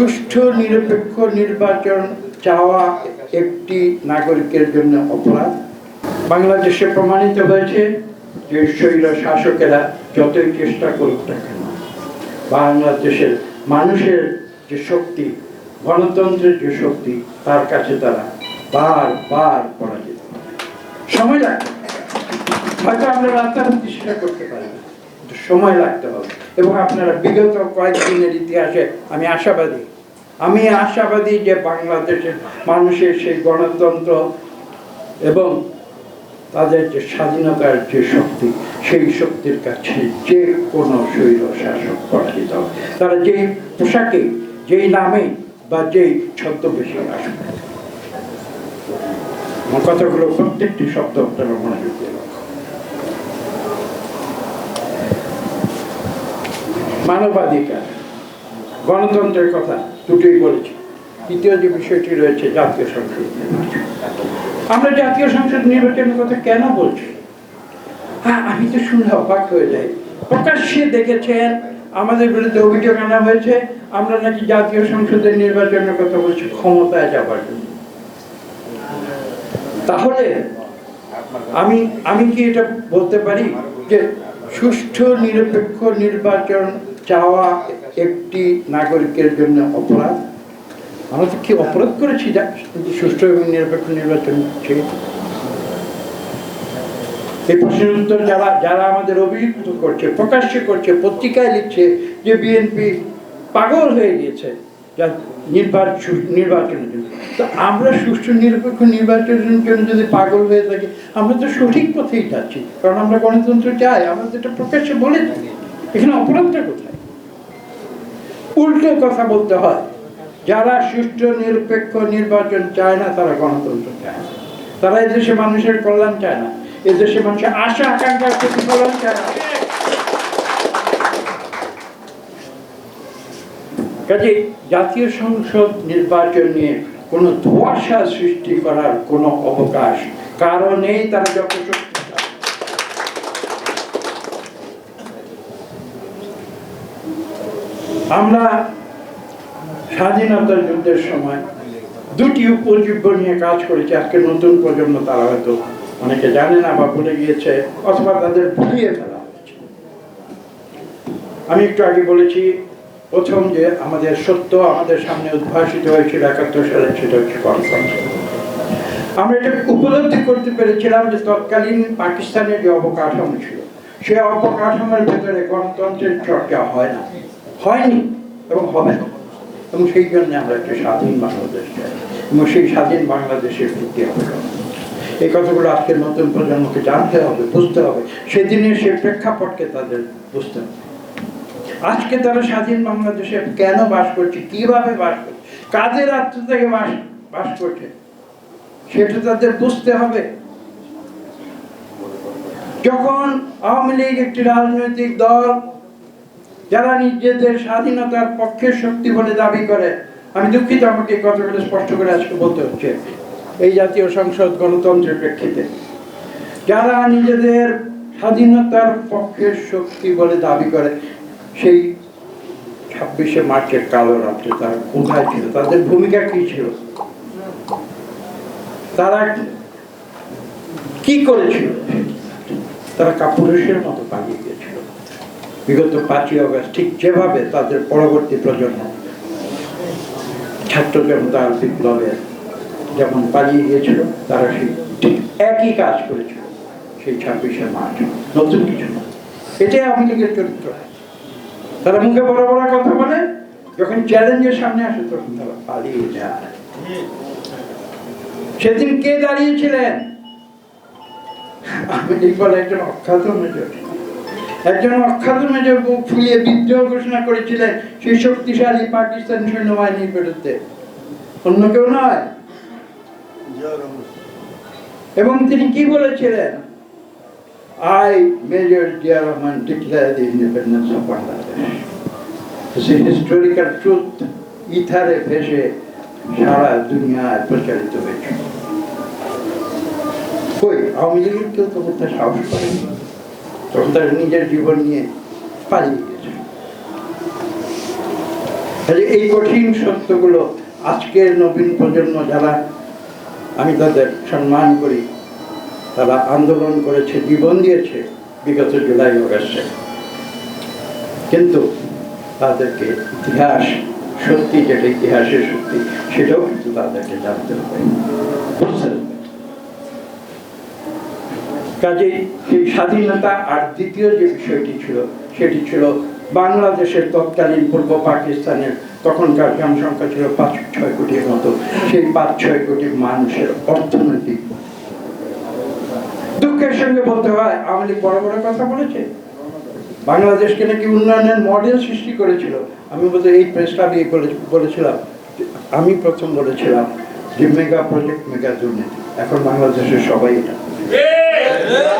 সুষ্ঠু, নিরপেক্ষ নির্বাচন চাওয়া একটি নাগরিকের জন্য অপরাধ। বাংলাদেশে প্রমাণিত হয়েছে যে শৈল শাসকেরা যতই চেষ্টা করুক না কেন, বাংলাদেশের মানুষের যে শক্তি, গণতন্ত্রের যে শক্তি, তার কাছে তারা বার বার পরাজিত। সময় লাগবে। হয়তো আমরা রাতারাতি সেটা করতে পারি সময় লাগতে হবে। এবং আপনারা বিগত কয়েকদিনের ইতিহাসে আমি আশাবাদী আমি আশাবাদী যে বাংলাদেশের মানুষের সেই গণতন্ত্র এবং তাদের যে স্বাধীনতার যে শক্তি, সেই শক্তির কাছে যে কোনো শৈল শাসক পরাজিত তারা যেই পোশাকে যেই নামে বা যেই ছদ্মবেশে আসবে। কথাগুলো প্রত্যেকটি শব্দ আপনারা মনোযোগ মানবাধিকার, গণতন্ত্রের কথা দুটোই বলেছি তৃতীয় যে বিষয়টি রয়েছে, জাতীয় সংসদ আমরা জাতীয় সংসদ নির্বাচনের কথা কেন বলছি? হ্যাঁ আমি তো শুনে অবাক হয়ে যাই। প্রকাশ্যে দেখেছেন, আমাদের বিরুদ্ধে অভিযোগ আনা হয়েছে, আমরা নাকি জাতীয় সংসদের নির্বাচনের কথা বলছি, ক্ষমতায় যাবার জন্য। তাহলে আমি আমি কি এটা বলতে পারি যে সুষ্ঠু, নিরপেক্ষ নির্বাচন চাওয়া একটি নাগরিকের জন্য অপরাধ। আমরা তো কি অপরাধ করেছি? যা সুষ্ঠু এবং নিরপেক্ষ নির্বাচন হচ্ছে। এই প্রশ্নের উত্তর যারা যারা আমাদের অভিযুক্ত করছে প্রকাশ্য করছে পত্রিকায় লিখছে যে বিএনপি পাগল হয়ে গিয়েছে যা নির্বাচন নির্বাচনের জন্য। তো আমরা সুষ্ঠু নিরপেক্ষ নির্বাচনের জন্য যদি পাগল হয়ে থাকি আমরা তো সঠিক পথেই যাচ্ছি। কারণ আমরা গণতন্ত্র চাই আমরা তো এটা প্রকাশ্যে বলে থাকি। এখানে অপরাধটা কোথায়? উল্টো কথা বলতে হয়। যারা সুষ্ঠু, নিরপেক্ষ নির্বাচন চায় না, তারা গণতন্ত্র চায় না। তারা এদেশে মানুষের কল্যাণ চায় না। এদেশে মানুষের আশা আকাঙ্ক্ষার প্রতিফলন চায় না। কাজে জাতীয় সংসদ নির্বাচন নিয়ে কোনো ধোয়াশা সৃষ্টি করার কোনো অবকাশ কারণেই তারা যত শক্তি চায়। আমরা স্বাধীনতার যুদ্ধের সময় দুটি উপজীব্য নিয়ে কাজ করেছি। আজকে নতুন প্রজন্ম তারা হয়তো অনেকে জানে না বা ভুলে গিয়েছে অথবা তাদের ভুলিয়ে ফেলা হয়েছে। আমি একটু আগে বলেছি, প্রথম যে আমাদের সত্য আমাদের সামনে উদ্ভাসিত হয়েছিল একাত্তর সালে সেটা হচ্ছে গণতন্ত্র আমরা এটা উপলব্ধি করতে পেরেছিলাম যে তৎকালীন পাকিস্তানের যে অবকাঠামো ছিল, সে অবকাঠামোর ভেতরে গণতন্ত্রের চর্চা হয় না। হয়নি এবং হবে না। এবং সেই জন্য আমরা একটা স্বাধীন বাংলাদেশ চাই। এবং সেই স্বাধীন বাংলাদেশের ভিত্তি হবে এই কথাগুলো আজকের নতুন প্রজন্মকে জানতে হবে, বুঝতে হবে। সেদিনের সে প্রেক্ষাপটকে তাদের বুঝতে হবে। আজকে তারা স্বাধীন বাংলাদেশে কেন বাস করছে, কীভাবে বাস করছে, কাদের আত্ম থেকে বাস বাস করছে, সেটা তাদের বুঝতে হবে। যখন আওয়ামী লীগ একটি রাজনৈতিক দল যারা নিজেদের স্বাধীনতার পক্ষের শক্তি বলে দাবি করে, আমি দুঃখিত আমাকে এই কথাগুলো স্পষ্ট করে আজকে বলতে হচ্ছে। এই জাতীয় সংসদ গণতন্ত্রের প্রেক্ষিতে। যারা নিজেদের স্বাধীনতার পক্ষের শক্তি বলে দাবি করে, সেই ছাব্বিশে মার্চের কালো রাত্রে তারা কোথায় ছিল? তাদের ভূমিকা কি ছিল? তারা কি করেছিল? তারা কাপুরুষের মতো পালিয়ে গিয়েছিল বিগত পাঁচই অগস্ট ঠিক যেভাবে তাদের পরবর্তী প্রজন্ম, ছাত্র জনতার বিপ্লবের যেমন পালিয়ে গিয়েছিল, তারা সেই ঠিক একই কাজ করেছিল সেই ছাব্বিশে মার্চ। নতুন কিছু না। এটাই আওয়ামী লীগের চরিত্র। তারা মুখে বড় বড় কথা বলে, যখন চ্যালেঞ্জের সামনে আসে, তখন তারা পালিয়ে যায়। সেদিন কে দাঁড়িয়েছিলেন? আমি বলে একজন অখ্যাত মেজর। একজন অখ্যাত মেজর বুক ফুলিয়ে বিদ্রোহ ঘোষণা করেছিলেন সেই শক্তিশালী পাকিস্তান সৈন্যবাহিনীর বিরুদ্ধে। অন্য কেউ নয়। এবং তিনি কি বলেছিলেন? Jia Rahman, declare the independence of Bangladesh. This is historical truth, ইথারে ভেসে সারা দুনিয়ায় প্রচারিত হয়েছে। কই আওয়ামী লীগের কেউ তো করতে সাহস করেনি তখন তারা নিজের জীবন নিয়ে পালিয়ে গেছে। এই কঠিন সত্যগুলো আজকের নবীন প্রজন্ম যারা, আমি তাদের সম্মান করি, তারা আন্দোলন করেছে, জীবন দিয়েছে বিগত জুলাই অগাস্টে। কিন্তু তাদেরকে ইতিহাস সত্যি, যেটা ইতিহাসের সত্যি, সেটাও কিন্তু তাদেরকে জানতে হবে বুঝতে হবে কাজেই সেই স্বাধীনতা আর দ্বিতীয় যে বিষয়টি ছিল, সেটি ছিল বাংলাদেশের তৎকালীন পূর্ব পাকিস্তানের তখনকার জনসংখ্যা ছিল পাঁচ, ছয় কোটির মতো। সেই পাঁচ, ছয় কোটি মানুষের অর্থনৈতিক দুঃখের সঙ্গে বলতে হয়, আওয়ামী লীগ বড় বড় কথা বলেছে। বাংলাদেশকে নাকি উন্নয়নের মডেল সৃষ্টি করেছিল। আমি বলতে এই প্রেসটা আমি বলেছিলাম আমি প্রথম বলেছিলাম যে মেগা প্রজেক্ট মেগা দুর্নীতি। এখন বাংলাদেশের সবাই এটা 네.